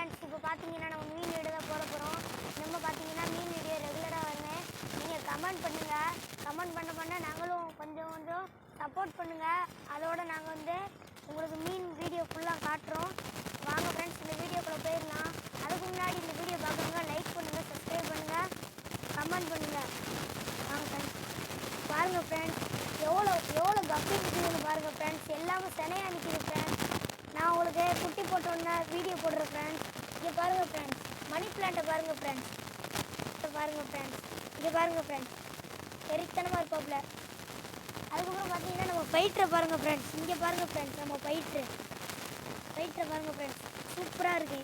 Friends இப்போ பார்த்தீங்கன்னா நம்ம மீன் வீடியோ தான் போட போகிறோம் நம்ம பார்த்தீங்கன்னா மீன் வீடியோ ரெகுலராக வருவேன் நீங்கள் கமெண்ட் பண்ணுங்கள் கமெண்ட் பண்ண பண்ண நாங்களும் கொஞ்சம் கொஞ்சம் சப்போர்ட் பண்ணுங்கள் அதோட நாங்கள் வந்து உங்களுக்கு மீன் வீடியோ ஃபுல்லாக காட்டுறோம். வாங்க ஃப்ரெண்ட்ஸ் இந்த வீடியோக்குள்ளே போயிடலாம். அதுக்கு முன்னாடி இந்த வீடியோ பார்க்குறவங்க லைக் பண்ணுங்கள் சப்ஸ்கிரைப் பண்ணுங்கள் கமெண்ட் பண்ணுங்கள் வாங்க ஃப்ரெண்ட்ஸ் பாருங்கள் ஃப்ரெண்ட்ஸ் எவ்வளோ எவ்வளோ கப்பி நிற்கிதுன்னு பாருங்கள் ஃப்ரெண்ட்ஸ் எல்லாமே சினையாக நிற்கிது ஃப்ரெண்ட்ஸ் உங்களுக்கு குட்டி போட்டோன்னே வீடியோ போடுறேன் ஃப்ரெண்ட்ஸ் இங்கே பாருங்கள் ஃப்ரெண்ட்ஸ் மணி பிளான்ட்டை பாருங்கள் ஃப்ரெண்ட்ஸ் பாருங்கள் ஃப்ரெண்ட்ஸ் இங்கே பாருங்கள் ஃப்ரெண்ட்ஸ் வெறித்தனமாக இருப்பாப்புல அதுக்கப்புறம் பார்த்தீங்கன்னா நம்ம பயிற்றை பாருங்கள் ஃப்ரெண்ட்ஸ் இங்கே பாருங்கள் ஃப்ரெண்ட்ஸ் நம்ம பயிற்று. பயிற்றை பாருங்கள் ஃப்ரெண்ட்ஸ் சூப்பராக இருக்கு.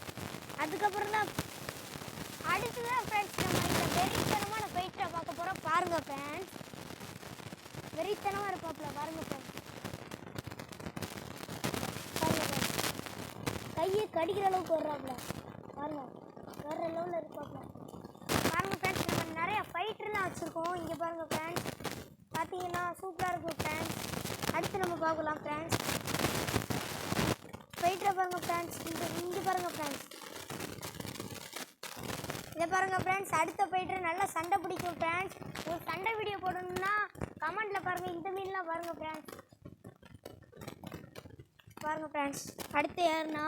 அதுக்கப்புறம் தான் அடுத்து தான் ஃப்ரெண்ட்ஸ் நம்ம இந்த வெறித்தனமான பயிற்றை பார்க்க போகிறோம் பாருங்கள் ஃப்ரெண்ட்ஸ் வெறித்தனமாக இருப்பாப்புல பாருங்கள் ஃப்ரெண்ட்ஸ் பாருங்க ஃப்ரெண்ட்ஸ் கையை கடிக்கிற அளவுக்கு வர்றாப்புல பாருங்க வேற லெவலில் இருப்பாப்புல பாருங்க ஃப்ரெண்ட்ஸ் நம்ம நிறைய ஃபைட்டர்லாம் வச்சுருக்கோம். இங்கே பாருங்க ஃப்ரெண்ட்ஸ் பார்த்தீங்கன்னா சூப்பராக இருக்கும் ஃப்ரெண்ட்ஸ் அடுத்து நம்ம பார்க்கலாம் ஃப்ரெண்ட்ஸ் ஃபைட்டரை பாருங்க ஃப்ரெண்ட்ஸ் இங்கே இங்கே பாருங்க ஃப்ரெண்ட்ஸ் இதை பாருங்க ஃப்ரெண்ட்ஸ் அடுத்த போயிட்டு நல்லா சண்டை பிடிக்கும் ஃப்ரெண்ட்ஸ் ஒரு சண்டை வீடியோ போடணும்னா கமெண்டில் பாருங்கள் இந்த மீன்லாம் பாருங்கள் ஃப்ரெண்ட்ஸ் பாருங்கள் ஃப்ரெண்ட்ஸ் அடுத்து யாருன்னா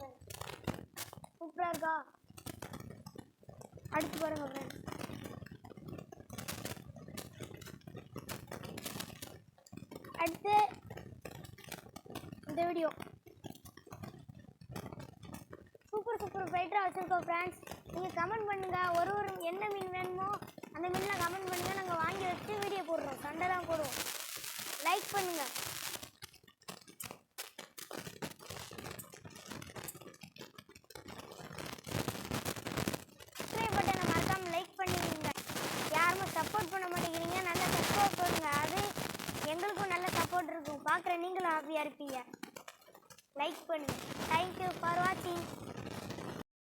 பாருங்க. ஃப்ரெண்ட்ஸ் சூப்பராக இருக்கா? அடுத்து பாருங்க ஃப்ரெண்ட்ஸ் அடுத்து இந்த வீடியோ சூப்பர் சூப்பர். ஃபைட்டராக வச்சுருக்கோம் ஃப்ரெண்ட்ஸ் நீங்கள் கமெண்ட் பண்ணுங்கள் ஒரு ஒரு என்ன மீன் வேணுமோ அந்த மீன்லாம் கமெண்ட் பண்ணுங்கள் நாங்கள் வாங்கி வச்சு வீடியோ போடுறோம். தான் போடுவோம். லைக் பண்ணுங்கள் சப்ஸ்கிரைப் பட்டனை மறக்காமல் லைக் பண்ணிடுங்க யாருமே சப்போர்ட் பண்ண மாட்டேங்கிறீங்க நல்லா சப்போர்ட் பண்ணுங்க அது எங்களுக்கும் நல்ல சப்போர்ட் இருக்கும் பார்க்குற நீங்களும் ஹாப்பியாக இருப்பீங்க. லைக் பண்ணுங்கள் தேங்க்யூ ஃபார் வாட்சிங்